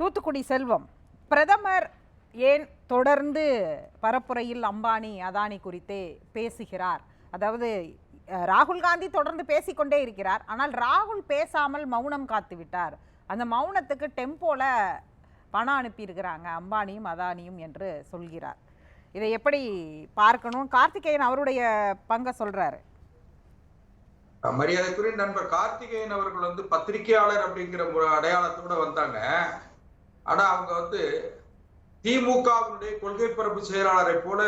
தூத்துக்குடி செல்வம். பிரதமர் ஏன் தொடர்ந்து பரப்புரையில் அம்பானி அதானி குறித்தே பேசுகிறார்? அதாவது ராகுல் காந்தி தொடர்ந்து பேசிக்கொண்டே இருக்கிறார். ஆனால் ராகுல் பேசாமல் மௌனம் காத்து விட்டார். அந்த மௌனத்துக்கு டெம்போல பணம் அனுப்பியிருக்கிறாங்க அம்பானியும் அதானியும் என்று சொல்கிறார். இதை எப்படி பார்க்கணும்? கார்த்திகேயன் அவருடைய பங்கை சொல்றாரு. மரியாதைக்குரிய நண்பர் கார்த்திகேயன் அவர்கள் வந்து பத்திரிகையாளர் அப்படிங்கிற ஒரு அடையாளத்தோட வந்தாங்க. ஆனா அவங்க வந்து திமுகவினுடைய கொள்கை பரப்பு செயலாளரை போல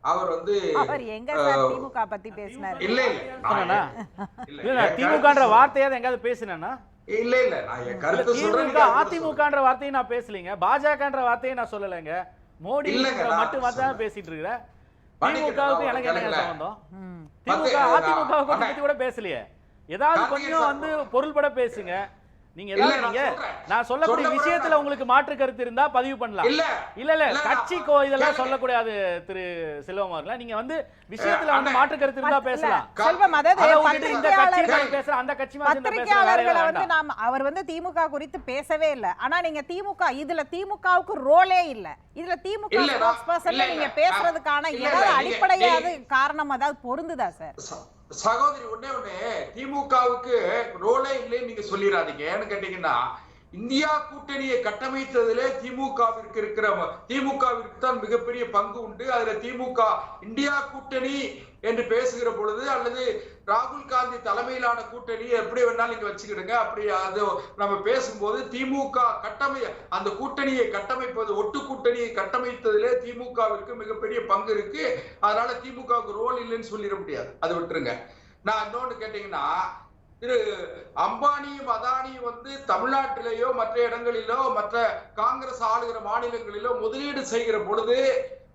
அவர் வந்து அவர் எங்க சார் திமுக பத்தி பேசினார்? இல்ல திமுகன்ற வார்த்தையாவது எங்காவது பேசினேன்னா இல்ல இல்ல. நான் என் கருத்து சொல்றேன் திமுக அதிமுகன்ற வார்த்தையை நான் பேசலீங்க. பாஜகன்ற வார்த்தையை நான் சொல்லலைங்க. மோடி மட்டும் சொல்றேன். பேசிட்டு இருக்கிறேன் திமுகவுக்கு எனக்கு என்ன. சம்பந்தம்? ம். திமுக பத்து- கூட பேசலையே. ஏதாவது கொஞ்சம் வந்து பொருள்பட பேசுங்க. நீங்க இல்ல, ஏதாவது நான் நீங்க சொல்றேன். நான் சொல்லக்கூடிய. விஷயத்துல உங்களுக்கு மாற்று கருத்து இருந்தா பதிவு பண்ணலாம் இல்ல இல்ல கட்சி கோ இதெல்லாம். சொல்லக்கூடாது திரு செல்வம் அவர்களே நீங்க வந்து விஷயத்துல வந்து. மாற்று கருத்து இருந்தா பேசலாம் செல்வம் அதாவது இந்த கட்சி பேசுற அந்த கட்சி பத்திரிகையாளர்களை வந்து நாம் அவர் வந்து திமுக குறித்து பேசவே இல்ல ஆனா நீங்க திமுக இதுல திமுகவுக்கு ரோலே இல்ல இதுல திமுக ஸ்போக்ஸ் பர்சன்ல இல்ல, நீங்க பேசுறதுக்கான ஏதாவது அடிப்படையாவது காரணம் அதாவது பொருந்துதா சார் சகோதரி உடனே ஒண்ணு திமுகவுக்கு ரோலே இல்லைன்னு நீங்க சொல்லிடாதீங்க ஏன்னு கேட்டீங்கன்னா இந்தியா கூட்டணியை கட்டமைத்ததிலே திமுகவிற்கு இருக்கிற திமுகவிற்கு தான் மிகப்பெரிய பங்கு உண்டு. அதுல திமுக இந்தியா கூட்டணி என்று பேசுகிற பொழுது அல்லது ராகுல் காந்தி தலைமையிலான கூட்டணி எப்படி வேணாலும் நீங்க வச்சுக்கிடுங்க. அப்படி அது நம்ம பேசும்போது திமுக கட்டமை அந்த கூட்டணியை கட்டமைப்பது ஒட்டு கூட்டணியை கட்டமைத்ததிலே திமுகவிற்கு மிகப்பெரிய பங்கு இருக்கு. அதனால திமுகவுக்கு ரோல் இல்லைன்னு சொல்லிட முடியாது. அது விட்டுருங்க. நான் இன்னொன்னு கேட்டீங்கன்னா திரு அம்பானியும் அதானியும் வந்து தமிழ்நாட்டிலேயோ மற்ற இடங்களிலோ மற்ற காங்கிரஸ் ஆளுகிற மாநிலங்களிலோ முதலீடு செய்கிற பொழுது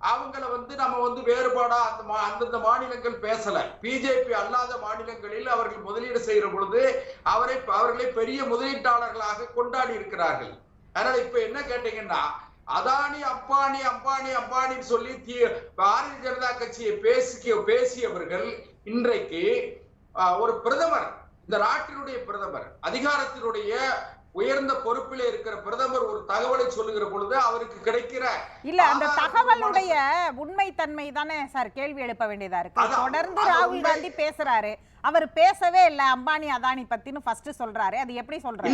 அவங்கள வந்து நம்ம வந்து வேறுபாடா அந்த மா- அந்தந்த மாநிலங்கள் பேசல. பிஜேபி அல்லாத மாநிலங்களில் அவர்கள் முதலீடு செய்கிற பொழுது அவரை அவர்களை பெரிய முதலீட்டாளர்களாக கொண்டாடி இருக்கிறார்கள். அதனால இப்ப என்ன கேட்டீங்கன்னா அதானி அம்பானி அம்பானி அம்பானின்னு சொல்லி பாரதிய ஜனதா கட்சியை பேசிக்க பேசியவர்கள் இன்றைக்கு ஒரு பிரதமர் இந்த நாட்டினுடைய பிரதமர் அதிகாரத்தினுடைய உயர்ந்த பொறுப்பிலே இருக்கிற பிரதமர் ஒரு தகவலை சொல்லுகிற பொழுது அவருக்கு கிடைக்கிற இல்ல அந்த தகவலுடைய உண்மைத்தன்மை தானே சார் கேள்வி எழுப்ப வேண்டியதா இருக்கு. தொடர்ந்து ராகுல் உண்மை. காந்தி பேசுறாரு. அவர் பேசவே இல்ல அம்பானி அதானி பத்தின்னு ஃபர்ஸ்ட் சொல்றாரு. அது எப்படி சொல்றாரு?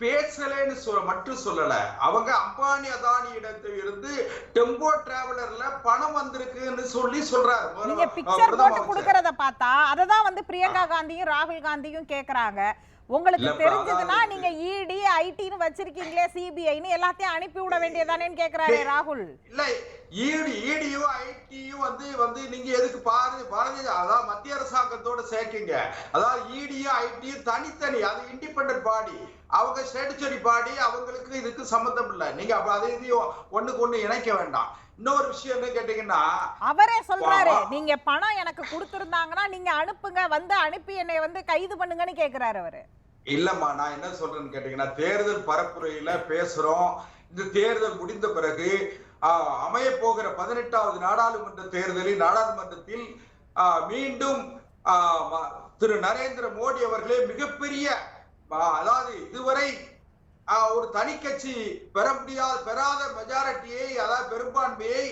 பேசலன்னு சொல்ல மட்டும் சொல்லல. அவங்க அம்பானி அதானி இடத்துல இருந்து டெம்போ டிராவலர்ல பணம் வந்திருக்குன்னு சொல்லி சொல்றாரு. நீங்க பிக்சர் போட்டு. கொடுக்கறத பார்த்தா அததான் வந்து பிரியங்கா காந்தியும் ராகுல் காந்தியும் கேக்குறாங்க. உங்களுக்கு தெரிஞ்சதுன்னா நீங்க இடி ஐடின்னு வச்சிருக்கீங்களே சிபிஐன்னு எல்லாத்தையும் அனுப்பி விட வேண்டியதானேன்னு கேக்குறாரு ராகுல். இல்ல இடி இடியும் ஐடியும் வந்து வந்து நீங்க எதுக்கு பாரதி பாரதிய அதாவது மத்திய அரசாங்கத்தோட சேர்க்கீங்க. அதாவது இடியும் ஐடியும் தனித்தனி அது இண்டிபெண்டன்ட் பாடி அவங்க ஸ்டேட்டுச்சரி பாடி அவங்களுக்கு இதுக்கு சம்மந்தம் இல்ல. நீங்க அப்ப அதை இதையும் ஒண்ணுக்கு ஒண்ணு இணைக்க வேண்டாம். இன்னொரு விஷயம் என்ன கேட்டீங்கன்னா அவரே சொல்றாரு. நீங்க பணம் எனக்கு கொடுத்திருந்தாங்கன்னா நீங்க அனுப்புங்க வந்து அனுப்பி என்னை வந்து கைது பண்ணுங்கன்னு கேக்குறாரு அவரு. இல்லம்மா நான் என்ன சொல்றேன்னு கேட்டீங்கன்னா தேர்தல் பரப்புரையில பேசுறோம். இந்த தேர்தல் முடிந்த பிறகு ஆஹ், அமையப் போகிற பதினெட்டாவது நாடாளுமன்ற தேர்தலில் நாடாளுமன்றத்தில் மீண்டும் திரு நரேந்திர மோடி அவர்களே மிகப்பெரிய அதாவது இதுவரை ஒரு தனி கட்சி பெற முடியாத பெறாத மெஜாரிட்டியை அதாவது பெரும்பான்மையை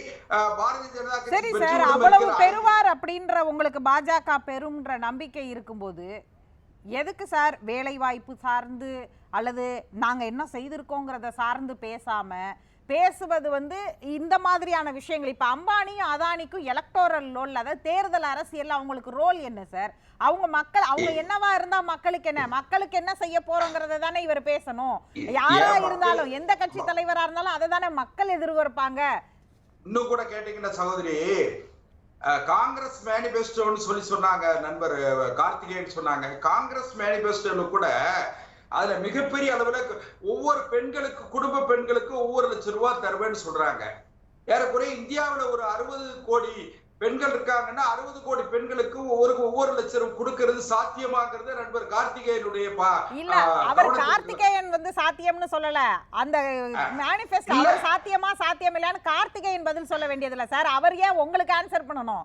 பாரதிய ஜனதா கட்சி சரி சார் பெற்றுவிடும் அவ்வளவு பெறுவார் அப்படின்ற உங்களுக்கு பாஜக பெறும்ன்ற நம்பிக்கை இருக்கும்போது எதுக்கு சார் வேலை வாய்ப்பு சார்ந்து அல்லது நாங்க என்ன செய்திருக்கோங்கிறத சார்ந்து பேசாம பேசுவது வந்து இந்த மாதிரியான விஷயங்கள். இப்ப அம்பானியும் அதானிக்கும் எலக்டோரல் ரோல் அதாவது தேர்தல் அரசியல் அவங்களுக்கு ரோல் என்ன சார்? அவங்க மக்கள் அவங்க என்னவா இருந்தா மக்களுக்கு என்ன? மக்களுக்கு என்ன செய்ய போறோங்கிறத தானே இவர் பேசணும். யாரா இருந்தாலும் எந்த கட்சி தலைவரா இருந்தாலும் அதை தானே மக்கள் எதிர்பார்ப்பாங்க. இன்னும் கூட கேட்டீங்கன்னா சகோதரி காங்கிரஸ் மேனிபெஸ்டோன்னு சொல்லி சொன்னாங்க நண்பர் கார்த்திகேயன் சொன்னாங்க. காங்கிரஸ் மேனிபெஸ்டோல கூட அதுல மிகப்பெரிய அளவுல ஒவ்வொரு பெண்களுக்கு குடும்ப பெண்களுக்கு ஒவ்வொரு லட்சம் ரூபாய் தருவேன்னு சொல்றாங்க. ஏறக்குறைய இந்தியாவுல ஒரு அறுபது கோடி பெண்கள் இருக்காங்கன்னா அறுபது கோடி பெண்களுக்கு ஒவ்வொரு ஒவ்வொரு லட்சம் கொடுக்கிறது சாத்தியமாங்கிறது நண்பர் கார்த்திகேயனுடைய இல்ல அவர் கார்த்திகேயன் வந்து சாத்தியம்னு சொல்லல. அந்த மேனிஃபெஸ்டோ. அவர் சாத்தியமா சாத்தியம் இல்லைன்னு கார்த்திகேயன் பதில் சொல்ல வேண்டியது இல்ல சார். அவர் ஏன் உங்களுக்கு ஆன்சர் பண்ணணும்?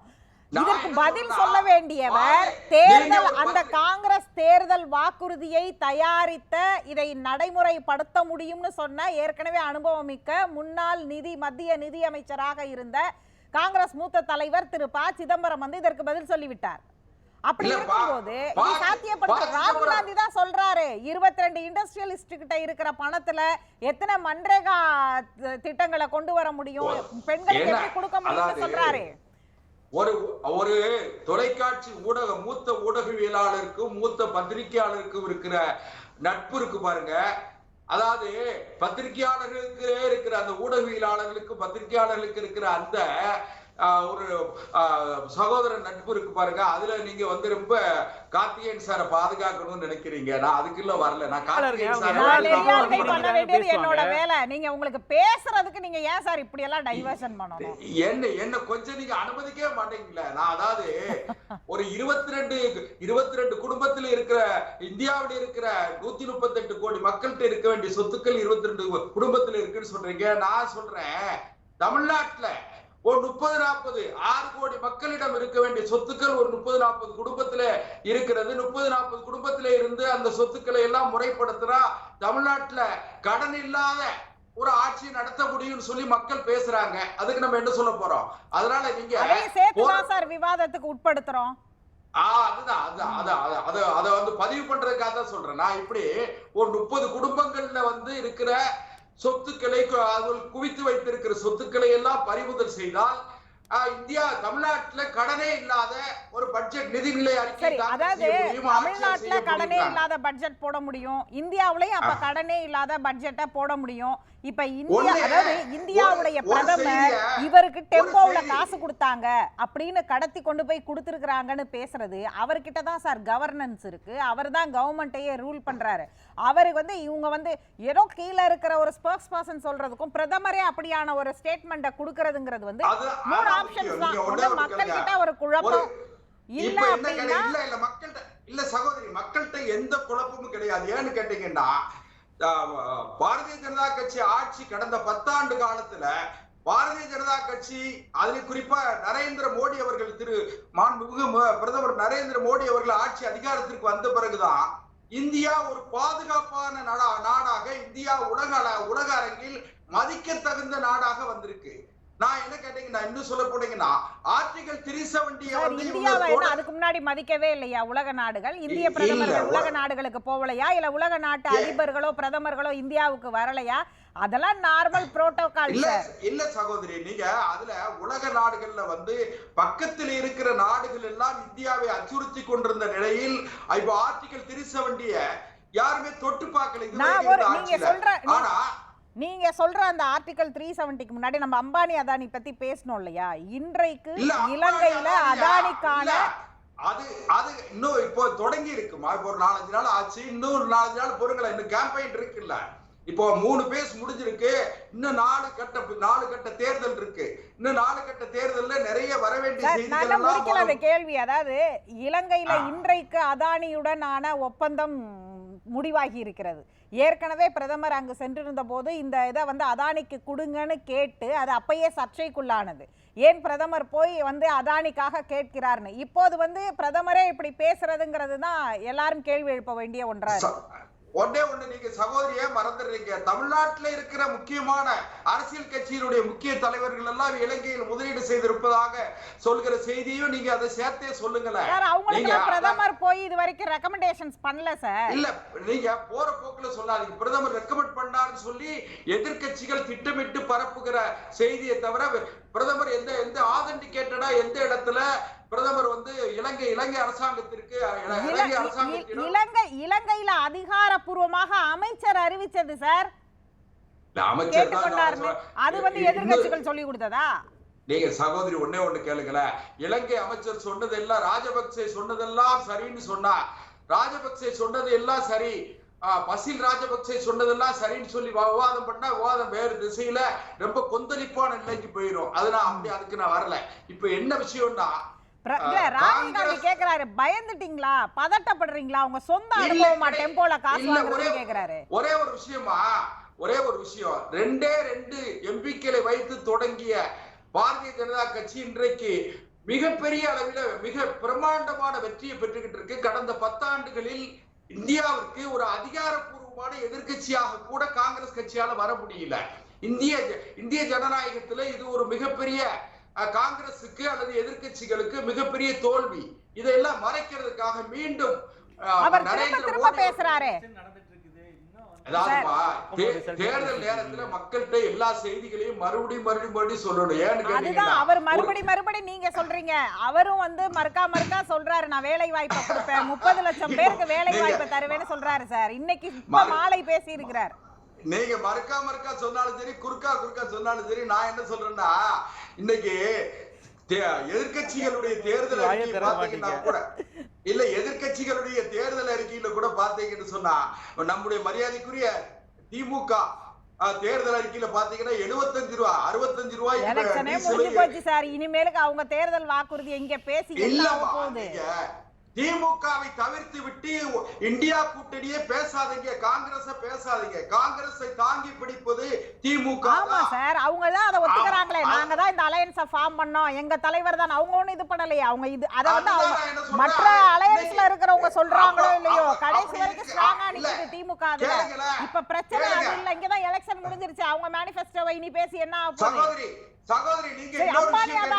நான் இதற்கு பதில் சொல்ல வேண்டியவர் தேர்தல் அந்த காங்கிரஸ் தேர்தல் வாக்குறுதியை தயாரித்த இதை நடைமுறைப்படுத்த முடியும்னு சொன்ன ஏற்கனவே அனுபவம் மிக்க முன்னாள் நிதி மத்திய நிதி அமைச்சராக இருந்த காங்கிரஸ் மூத்த தலைவர் திரு ப. சிதம்பரம் வந்து இதற்கு பதில் சொல்லிவிட்டார். அப்படி இருக்கும்போது இது சாத்தியப்படுத்த ராகுல். காந்தி தான் சொல்றாரு. இருபத்தி ரெண்டு இண்டஸ்ட்ரியலிஸ்ட் கிட்ட இருக்கிற பணத்துல எத்தனை மன்ரேகா திட்டங்களை கொண்டு வர முடியும்? பெண்களுக்கு? எப்படி கொடுக்க முடியும்னு சொல்றாரு. ஒரு ஒரு தொலைக்காட்சி ஊடக மூத்த ஊடகவியலாளருக்கும் மூத்த பத்திரிகையாளருக்கும் இருக்கிற நட்பு இருக்கு பாருங்க. அதாவது பத்திரிகையாளர்களுக்கு இருக்கிற அந்த ஊடகவியலாளர்களுக்கு பத்திரிகையாளர்களுக்கு இருக்கிற அந்த ஒரு சகோதர நட்பு இருக்கு பாருங்க. அதுல நீங்க வந்து ரொம்ப கார்த்திகேயன் சாரை பாதுகாக்கணும்னு நினைக்கிறீங்க. நான் அதுக்குள்ள வரல. நான் கார்த்திகேயன். என்னோட வேலை? நீங்க உங்களுக்கு பேசுறதுக்கு நீங்க ஏன் சார் இப்படி எல்லாம் டைவர்ஷன் பண்ணணும்? என்ன என்ன கொஞ்சம் நீங்க அனுமதிக்கவே மாட்டீங்களே. நான் அதாவது ஒரு இருபத்தி ரெண்டு இருபத்தி ரெண்டு குடும்பத்துல இருக்கிற இந்தியாவில் இருக்கிற நூத்தி முப்பத்தி எட்டு கோடி மக்கள்கிட்ட இருக்க வேண்டிய சொத்துக்கள் இருபத்தி ரெண்டு குடும்பத்துல இருக்குன்னு சொல்றீங்க. நான் சொல்றேன் தமிழ்நாட்டுல ஒரு முப்பது நாற்பது ஆறு கோடி மக்களிடம் இருக்க வேண்டிய சொத்துக்கள் ஒரு முப்பது நாற்பது குடும்பத்துல இருக்கிறது. முப்பது நாற்பது குடும்பத்துல இருந்து அந்த சொத்துக்களை எல்லாம் முறைப்படுத்துறா. தமிழ்நாட்டுல கடன் இல்லாத ஒரு ஆட்சி நடத்த முடியும்னு சொல்லி மக்கள் பேசுறாங்க. அதுக்கு நம்ம என்ன சொல்ல போறோம்? அதனால நீங்க சார் விவாதத்துக்கு உட்படுத்துறோம். அதுதான் அத வந்து பதிவு பண்றதுக்காக தான் சொல்றேன். நான் இப்படி ஒரு முப்பது குடும்பங்கள்ல வந்து இருக்கிற சொத்துக்களை குவித்து வைத்திருக்கிற சொத்துக்களை எல்லாம் பறிமுதல் செய்தால் இந்தியா தமிழ்நாட்டுல கடனே இல்லாத ஒரு பட்ஜெட் நிதிநிலை அறிக்கை அதாவது தமிழ்நாட்டுல கடனே. இல்லாத பட்ஜெட் போட முடியும். இந்தியாவுலயும் அப்ப கடனே இல்லாத பட்ஜெட்டை போட முடியும். இப்ப இந்தியா அதாவது இந்தியாவுடைய பிரதமர் இவருக்கு செய்தி. காசு கொடுத்தாங்க அப்படின்னு கடத்தி கொண்டு போய் கொடுத்துருக்காங்கன்னு பேசுறது அவர்கிட்ட தான் சார் கவர்னன்ஸ் இருக்கு அவர் தான் கவர்மெண்ட்டையே ரூல் பண்றாரு அவருக்கு வந்து இவங்க வந்து ஏதோ கீழே இருக்கிற ஒரு ஸ்போக்ஸ் பர்சன் சொல்றதுக்கும் பிரதமரே அப்படியான ஒரு ஸ்டேட்மெண்ட்டை கொடுக்கறதுங்கிறது வந்து மூணு ஆப்ஷன்ஸ். தான் ஒண்ணு மக்கள். கிட்ட ஒரு குழப்பம் இல்ல அப்படின்னா இல்ல இல்ல மக்கள்கிட்ட இல்ல சகோதரி மக்கள்கிட்ட எந்த குழப்பமும் கிடையாது ஏன்னு கேட்டீங்கன்னா பாரதிய ஜனதா கட்சி ஆட்சி கடந்த பத்தாண்டு காலத்துல பாரதிய ஜனதா கட்சி அதுல குறிப்பா நரேந்திர மோடி அவர்கள் திரு மாண்புமிகு பிரதமர் நரேந்திர மோடி அவர்கள் ஆட்சி அதிகாரத்திற்கு வந்த பிறகுதான் இந்தியா ஒரு பாதுகாப்பான நாடா நாடாக இந்தியா உலக உலக அரங்கில் மதிக்க தகுந்த நாடாக வந்திருக்கு. நான் என்ன கேட்டீங்கன்னா இன்னும் சொல்ல போனீங்கன்னா ஆர்டிகல் த்ரீ செவன்டியை சார் வந்து இவங்க இந்தியாவை என்ன தொட- அதுக்கு முன்னாடி மதிக்கவே இல்லையா உலக நாடுகள்? இந்திய பிரதமர்கள் உல- உலக நாடுகளுக்கு போகலையா? இல்ல உலக நாட்டு அதிபர்களோ பிரதமர்களோ இந்தியாவுக்கு வரலையா? அதெல்லாம் நார்மல் புரோட்டோகால் இல்ல இல்ல சகோதரி நீங்க அதுல உலக நாடுகள்ல வந்து பக்கத்தில் இருக்கிற நாடுகள் எல்லாம் இந்தியாவை அச்சுறுத்தி கொண்டிருந்த நிலையில் இப்ப ஆர்டிகல் த்ரீ செவன்டிய யாருமே தொட்டு பார்க்கல. நீங்க. சொல்ற- ஆனா நீங்க சொல்ற அந்த ஆர்டிகல் த்ரீ செவன்டிக்கு முன்னாடி நம்ம அம்பானி அதானி பத்தி பேசணும் இல்லையா? இன்றைக்கு இலங்கையில? அதானிக்கான அது அது இன்னும் இப்போ தொடங்கி இருக்குமா இப்போ ஒரு நாலஞ்சு நாள் ஆச்சு இன்னும் ஒரு நாலஞ்சு நாள் பொறுங்களேன் இன்னும் கேம்பெயின் இருக்குல்ல. இப்போ மூணு பேஸ் முடிஞ்சிருக்கு. இன்னும் நாலு கட்ட நாலு கட்ட தேர்தல் இருக்கு. இன்னும் நாலு கட்ட தேர்தல்ல நிறைய வர வேண்டிய. கேள்வி. அதாவது இலங்கையில. இன்றைக்கு அதானியுடனான ஒப்பந்தம் முடிவாகி இருக்கிறது. ஏற்கனவே பிரதமர் அங்கு சென்றிருந்த போது இந்த இதை வந்து அதானிக்கு கொடுங்கன்னு கேட்டு அது அப்பயே சர்ச்சைக்குள்ளானது. ஏன் பிரதமர் போய் வந்து அதானிக்காக கேட்கிறார்னு? இப்போது வந்து பிரதமரே இப்படி பேசுறதுங்கிறது தான் எல்லாரும் கேள்வி எழுப்ப வேண்டிய ஒன்றா இருக்கு. ச- ஒண்ணே நீங்க சகோதரியே மறந்துடுறீங்க. தமிழ்நாட்டுல இருக்கிற முக்கியமான அரசியல் கட்சியினுடைய முக்கிய தலைவர்கள் எல்லாம் இலங்கையில் முதலீடு செய்திருப்பதாக சொல்கிற செய்தியும் நீங்க அதை சேர்த்தே சொல்லுங்களேன். பிரதமர் போய் இது வரைக்கும் ரெக்கமெண்டேஷன்ஸ் பண்ணல சார். இல்ல நீங்க போற போக்குல சொல்லாதீங்க. பிரதமர் ரெக்கமெண்ட் பண்ணாருன்னு சொல்லி எதிர்க்கட்சிகள் திட்டமிட்டு பரப்புகிற செய்தியை தவிர பிரதமர் எந்த எந்த ஆதென்டிகேட்டடா எந்த இடத்துல பிரதமர் வந்து இலங்கை இலங்கை அரசாங்கத்திற்கு இல- இலங்கை இலங்கையில அதிகாரப்பூர்வமாக அமைச்சர் அறிவிச்சது சார். அது வந்து இன்னும் எதிர்க்கட்சிகள் சொல்லி கொடுத்ததா? நீங்க சகோதரி ஒண்ணே ஒண்ணு கேளுங்களேன். இலங்கை அமைச்சர் சொன்னதெல்லாம் ராஜபக்சே சொன்னதெல்லாம் சரின்னு சொன்னா ராஜபக்சே சொன்னது எல்லாம் சரி பசில் ராஜபக்சே சொன்னதெல்லாம் சரின்னு சொல்லி விவாதம் பண்ணா விவாதம் வேறு திசையில ரொம்ப கொந்தளிப்பான நிலைக்கு போயிடும் அது நான் அப்படி அதுக்கு நான் வரல. இப்ப என்ன விஷயம்னா ராகுல் காந்தி காங்கிரஸ் கேக்குறாரு. பயந்துட்டீங்களா? பதட்டப்படுறீங்களா? உங்க சொந்த அனுபவமா. டெம்போல காசு ஒரே- கேக்குறாரு. ஒரே ஒரு விஷயமா? ஒரே ஒரு விஷயம். ரெண்டே ரெண்டு எம்பிக்களை வைத்து தொடங்கிய பாரதிய ஜனதா கட்சி இன்றைக்கு மிகப்பெரிய அளவில மிக பிரம்மாண்டமான வெற்றியை பெற்றுக்கிட்டு இருக்கு. கடந்த பத்தாண்டுகளில் இந்தியாவிற்கு ஒரு அதிகாரப்பூர்வமான எதிர்க்கட்சியாக கூட காங்கிரஸ் கட்சியால வர முடியல. இந்திய இந்திய ஜனநாயகத்துல இது ஒரு மிகப்பெரிய காங்கிரசுக்கு அல்லது எதிர்க்கட்சிகளுக்கு மிகப்பெரிய தோல்வி. இதெல்லாம் மறைக்கிறதுக்காக மீண்டும் தேர்தல். நேரத்துல மக்கள்கிட்ட எல்லா செய்திகளையும் மறுபடியும் மறுபடியும் மறுபடியும் சொல்லணும். ஏன்னு அதுதான் கேட்டீங்கன்னா அவர் மறுபடி மறுபடி நீங்க சொல்றீங்க. அவரும் வந்து மறுக்கா மறுக்கா சொல்றாரு. நான் வேலை வாய்ப்பை கொடுப்பேன். முப்பது லட்சம் பேருக்கு வேலை வாய்ப்பை தருவேன்னு சொல்றாரு சார். இன்னைக்கு மாலை பேசி இருக்கிறார் நீங்க மறுக்கா மறுக்கா சொன்னாலும் சரி குறுக்கா குறுக்கா சொன்னாலும் சரி நான் என்ன சொல்றேன்னா இன்னைக்கு எதிர்க்கட்சிகளுடைய தேர்தல் பாத்தீங்கன்னா மாட்டீங்க. கூட இல்ல எதிர்க்கட்சிகளுடைய தேர்தல் அறிக்கையில கூட பாத்தீங்கன்னு சொன்னா நம்முடைய மரியாதைக்குரிய திமுக தேர்தல் அறிக்கையில பாத்தீங்கன்னா 75 ரூபா அறுபத்தஞ்சு ரூபாய் சார் இனிமேலுக்கு அவங்க தேர்தல் வாக்குறுதி இங்க பேசி திமுகவை தவிர்த்து விட்டு இந்தியா கூட்டணியே பேசாதீங்க காங்கிரஸ பேசாதீங்க திமுக ஆமா தான். சார் அவங்க தான் அதை ஒத்துக்கறாங்களே. நாங்க தான் இந்த அலையன்ஸ ஃபார்ம் பண்ணோம் எங்க தலைவர் தான் அவங்க ஒண்ணும் இது பண்ணலையே அவங்க இது அத வந்து அவங்க. மற்ற அலையன்ஸ்ல இருக்கிறவங்க சொல்றாங்களோ இல்லையோ கடைசி வரைக்கும். ஸ்ட்ராங்கா. நிக்குது திமுக கேளுங்களேன். இப்ப பிரச்சனை அது. இல்ல இங்கதான் எலெக்ஷன் முடிஞ்சிருச்சு அவங்க மேனிஃபெஸ்டோவை இனி பேசி என்ன ஆக போகுது சகோதரி நீங்க இன்னொரு விஷயம்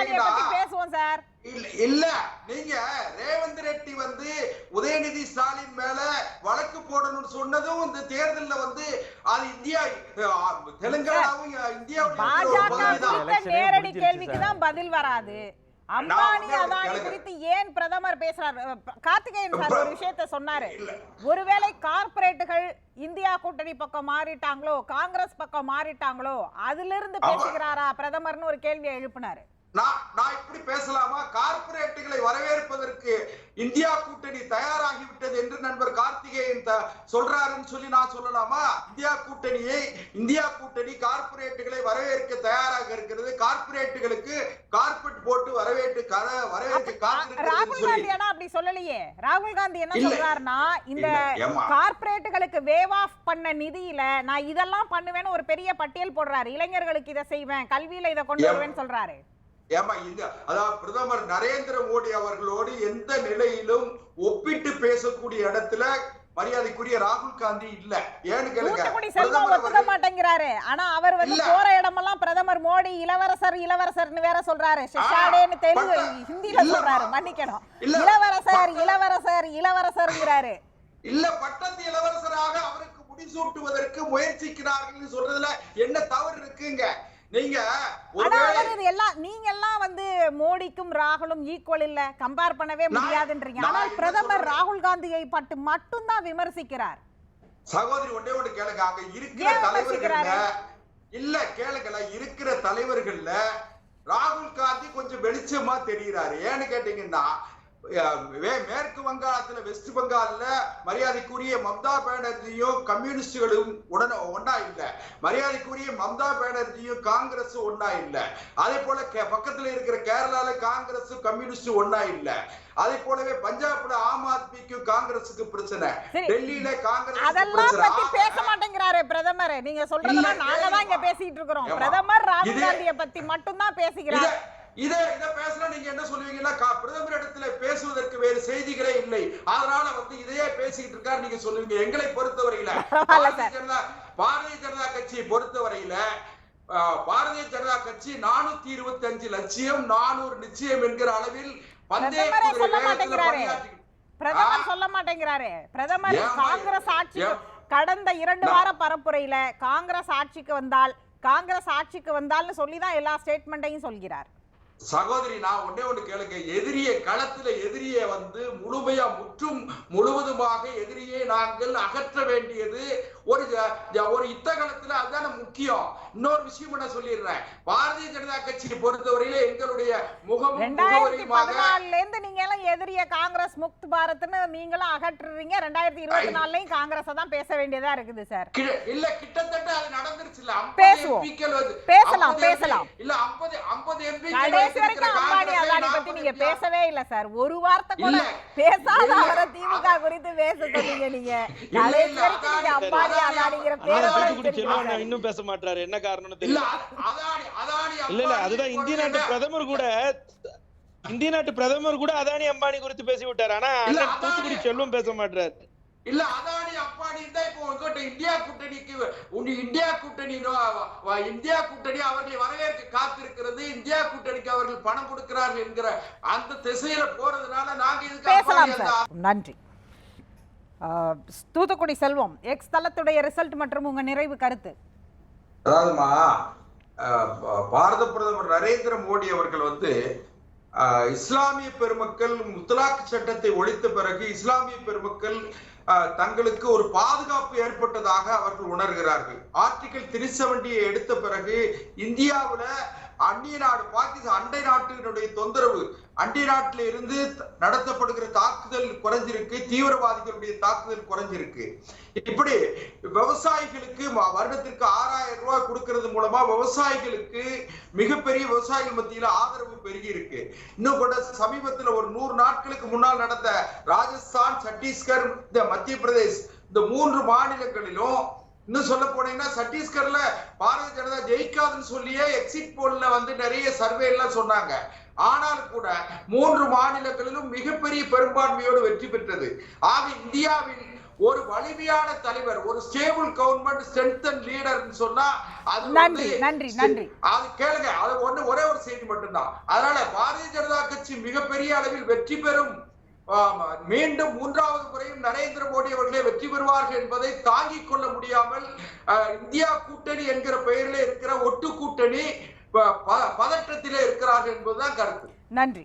பேசுவோம் சார். இல்ல இல்ல. நீங்க ரேவந்த் ரெட்டி வந்து உதயநிதி ஸ்டாலின் மேல வழக்கு போடணும்னு சொன்னதும் இந்த தேர்தல்ல வந்து அது இந்தியா தெலுங்கானாவும் எலெக்ஷனே நேரடி கேள்விக்கு. தான் பதில் வராது. அம்பானி அதானி. குறித்து ஏன் பிரதமர் பேசுறாரு கார்த்திகேயன் சார் ஒரு விஷயத்த சொன்னாரு. ஒருவேளை கார்ப்பரேட்டுகள் இந்தியா கூட்டணி பக்கம் மாறிட்டாங்களோ காங்கிரஸ் பக்கம் மாறிட்டாங்களோ அதுல இருந்து. பேசுகிறாரா பிரதமர்னு ஒரு கேள்வியை எழுப்பினாரு நான் நான் இப்படி பேசலாமா? கார்ப்பரேட்டுகளை வரவேற்பதற்கு இந்தியா கூட்டணி தயாராகிவிட்டது என்று நண்பர் கார்த்திகேயன் சொல்றாருன்னு சொல்லி நான் சொல்லலாமா? இந்தியா கூட்டணியை இந்தியா கூட்டணி கார்ப்பரேட்டுகளை வரவேற்க தயாராக இருக்கிறது. கார்ப்பரேட்டுகளுக்கு கார்பெட் போட்டு வரவேற்று வரவேற்க ராகுல் காந்தி ஆனா அப்படி சொல்லலையே. ராகுல் காந்தி என்ன. சொல்றாருன்னா இந்த. கார்ப்பரேட்டுகளுக்கு வேவ் ஆஃப் பண்ண நிதியில நான் இதெல்லாம் பண்ணுவேன்னு ஒரு பெரிய பட்டியல் போடுறாரு. இளைஞர்களுக்கு இதை செய்வேன். கல்வியில இதை கொண்டு. வருவேன்னு சொல்றாரு. ஏமா இந்த அதாவது பிரதமர் நரேந்திர மோடி அவர்களோடு எந்த நிலையிலும் ஒப்பிட்டு பேசக்கூடிய இடத்துல மரியாதைக்குரிய ராகுல் காந்தி இல்ல. ஏன்னு கேளுங்க. மாட்டேங்கிறாரு. ஆனா அவர் வந்து. போற இடமெல்லாம் பிரதமர் மோடி இளவரசர் இளவரசர்னு வேற சொல்றாரு. ஷிஷாடேன்னு தெலுங்கு ஹிந்தில. சொல்றாரு. மன்னிக்கணும். இளவரசர் இளவரசர் இளவரசர்ங்கிறாரு. இல்ல பட்டத்து இளவரசராக அவருக்கு முடிசூட்டுவதற்கு முயற்சிக்கிறார்கள் சொல்றதுல என்ன தவறு இருக்குங்க? நீங்க எல்லாம் நீங்க எல்லாம் வந்து மோடிக்கும் ராகுலும் ஈக்குவல் இல்ல. கம்பேர் பண்ணவே முடியாதுன்றீங்க. ஆனால் பிரதமர்? ராகுல் காந்தியை பட்டு மட்டும்தான் விமர்சிக்கிறார். சகோதரி ஒண்ணே ஒண்ணு கேளுங்க. அங்க இருக்கிற தலைவர்கள்ல? இல்ல கேளுங்கள இருக்கிற தலைவர்கள்ல ராகுல் காந்தி கொஞ்சம் வெளிச்சமா தெரிகிறாரு ஏன்னு கேட்டீங்கன்னா மேற்கு வங்காளத்துல வெஸ்ட் பெங்கால்ல மரியாதைக்குரிய மம்தா பானர்ஜியும் கம்யூனிஸ்டுகளும் உடனே ஒன்னா இல்ல. மரியாதைக்குரிய மம்தா பானர்ஜியும் காங்கிரஸ் ஒன்னா இல்ல. அதே போல பக்கத்துல இருக்கிற கேரளால காங்கிரஸ் கம்யூனிஸ்ட் ஒன்னா இல்ல. அதே போலவே பஞ்சாப்ல ஆம் ஆத்மிக்கும் காங்கிரஸுக்கு பிரச்சனை. டெல்லியில காங்கிரஸ் அதெல்லாம் பத்தி பேச மாட்டேங்கிறாரு பிரதமர். நீங்க சொல்றதெல்லாம் நாங்க தான் இங்க. பேசிட்டு இருக்கிறோம். பிரதமர் ராகுல் காந்தியை பத்தி மட்டும்தான் இத பேசுகிறார் இத இத பேசினா நீங்க என்ன சொல்லுவீங்கன்னா கா- பிரதமரிடத்துல பேசுவதற்கு வேறு செய்திகளே இல்லை அதனால வந்து இதையே பேசிக்கிட்டு இருக்காரு நீங்க சொல்லுவீங்க எங்களை பொறுத்தவரையில பாரதிய ஜனதா பாரதிய ஜனதா கட்சியை பொறுத்தவரையில பாரதிய ஜனதா கட்சி நானூத்தி இருபத்தி அஞ்சு லட்சியம் நானூறு நிச்சயம் என்கிற அளவில் பந்தய பிரதமரே குதிரை சொல்ல வேகத்துல. பணியாற்றி- பிரதமர். சொல்ல மாட்டேங்கிறாரு பிரதமர் காங்கிரஸ் ஏம். கடந்த இரண்டு வார பரப்புரையில காங்கிரஸ் ஆட்சிக்கு வந்தால் காங்கிரஸ் ஆட்சிக்கு வந்தால்னு சொல்லி தான் எல்லா ஸ்டேட்மெண்ட்டையும் சொல்கிறார் சகோதரி நான் ஒன்னே ஒண்ணு கேளுங்க. எதிரி களத்துல எதிரியை வந்து முழுமையா முற்றும் முழுவதுமாக எதிரியை நாங்கள் அகற்ற வேண்டியது ஒரு ஒரு யுத்த காலத்துல அதுதானே முக்கியம். இன்னொரு விஷயம் நான் சொல்லிடுறேன்? பாரதிய ஜனதா கட்சியை பொறுத்தவரையில எங்களுடைய ரெண்டாயிரத்தி பதினாலுல இருந்து நீங்க எல்லாம் எதிரிய காங்கிரஸ் முக்த் பாரத்னு நீங்களும் அகற்றுறீங்க. ரெண்டாயிரத்தி இருபத்தி நாலுலயும் காங்கிரஸ் தான் பேச வேண்டியதா இருக்குது சார். இல்ல கிட்டத்தட்ட அது நடந்துருச்சுல 50 பேசுவோம். பேசலாம், 50 பேசலாம். இல்ல 50 50 எம்பிக்கள் கடைசி வைத்திருக்கிற வரைக்கும் அம்பானி காங்கிரஸை அதானி பத்தி 40 நீங்க பேசவே இல்ல. சார். ஒரு வார்த்தை கூட இல்ல. பேசாத இல்ல. அவரை திமுக குறித்து பேச சொன்னீங்க நீங்க. இல்ல, இல்ல, அதானிங்கிற அதானி, பேரோட. இன்னும் பேச மாட்டாரு என்ன காரணம்னு இல்ல தெரியல. இல்ல இல்ல அதுதான் இந்திய நாட்டு பிரதமர் கூட இந்திய நாட்டு பிரதமர் கூட அதானி அம்பானி குறித்து பேசி விட்டார் ஆனா இல்ல, தூத்துக்குடி செல்வம் பேச மாட்டாரு இல்ல அதானி அப்பானி தான் இப்போ உங்ககிட்ட இந்தியா கூட்டணிக்கு உங்க இந்தியா கூட்டணி இந்தியா கூட்டணி அவர்களை வரவேற்க காத்திருக்கிறது. இந்தியா கூட்டணிக்கு அவர்கள் பணம் கொடுக்கிறார்கள் என்கிற அந்த திசையில போறதுனால நாங்க இதுக்கு நன்றி. ஆஹ், தூத்துக்குடி செல்வம் எக்ஸ் தளத்துடைய ரிசல்ட் மற்றும் உங்க நிறைவு கருத்து? அதாவதுமா பாரத பிரதமர் நரேந்திர மோடி அவர்கள் வந்து இஸ்லாமிய பெருமக்கள் முத்தலாக் சட்டத்தை ஒழித்த பிறகு இஸ்லாமிய பெருமக்கள் தங்களுக்கு ஒரு பாதுகாப்பு ஏற்பட்டதாக அவர்கள் உணர்கிறார்கள். ஆர்டிகல் த்ரீ எடுத்த பிறகு இந்தியாவுல அந்நிய நாடு பாகிஸ்தான் அண்டை நாட்டினுடைய தொந்தரவு. அண்டை நாட்டில இருந்து நடத்தப்படுகிற தாக்குதல் குறைஞ்சிருக்கு தீவிரவாதிகளுடைய தாக்குதல் குறைஞ்சிருக்கு. இப்படி விவசாயிகளுக்கு வருடத்திற்கு ஆறாயிரம் ரூபாய் கொடுக்கறது மூலமா விவசாயிகளுக்கு மிகப்பெரிய விவசாயிகள் மத்தியில ஆதரவு பெருகி இருக்கு இன்னும் கூட சமீபத்துல ஒரு நூறு நாட்களுக்கு முன்னால் நடந்த ராஜஸ்தான் சத்தீஸ்கர் இந்த மத்திய பிரதேஷ் இந்த மூன்று மாநிலங்களிலும் இன்னும் சொல்ல போனீங்கன்னா சத்தீஸ்கர்ல பாரதிய ஜனதா ஜெயிக்காதுன்னு சொல்லியே எக்ஸிட் போல்ல வந்து நிறைய சர்வே எல்லாம் சொன்னாங்க. ஆனால் கூட மூன்று மாநிலங்களிலும் மிகப்பெரிய பெரும்பான்மையோடு வெற்றி பெற்றது. ஆக இந்தியாவில் ஒரு வலிமையான தலைவர் ஒரு stable government strength and leader சொன்னா அது நன்றி, வந்து- நன்றி, நன்றி. அது கேளுங்க அது ஒண்ணு ஒரே ஒரு செய்தி மட்டும்தான். அதனால பாரதிய ஜனதா கட்சி மிகப்பெரிய அளவில் வெற்றி பெறும் மீண்டும் மூன்றாவது முறையும் நரேந்திர மோடி அவர்களே வெற்றி பெறுவார்கள் என்பதை தாங்கிக் கொள்ள முடியாமல் இந்தியா கூட்டணி என்கிற பெயரில் இருக்கிற ஒட்டு கூட்டணி பதற்றத்திலே இருக்கிறார்கள் என்பதுதான் கருத்து. நன்றி.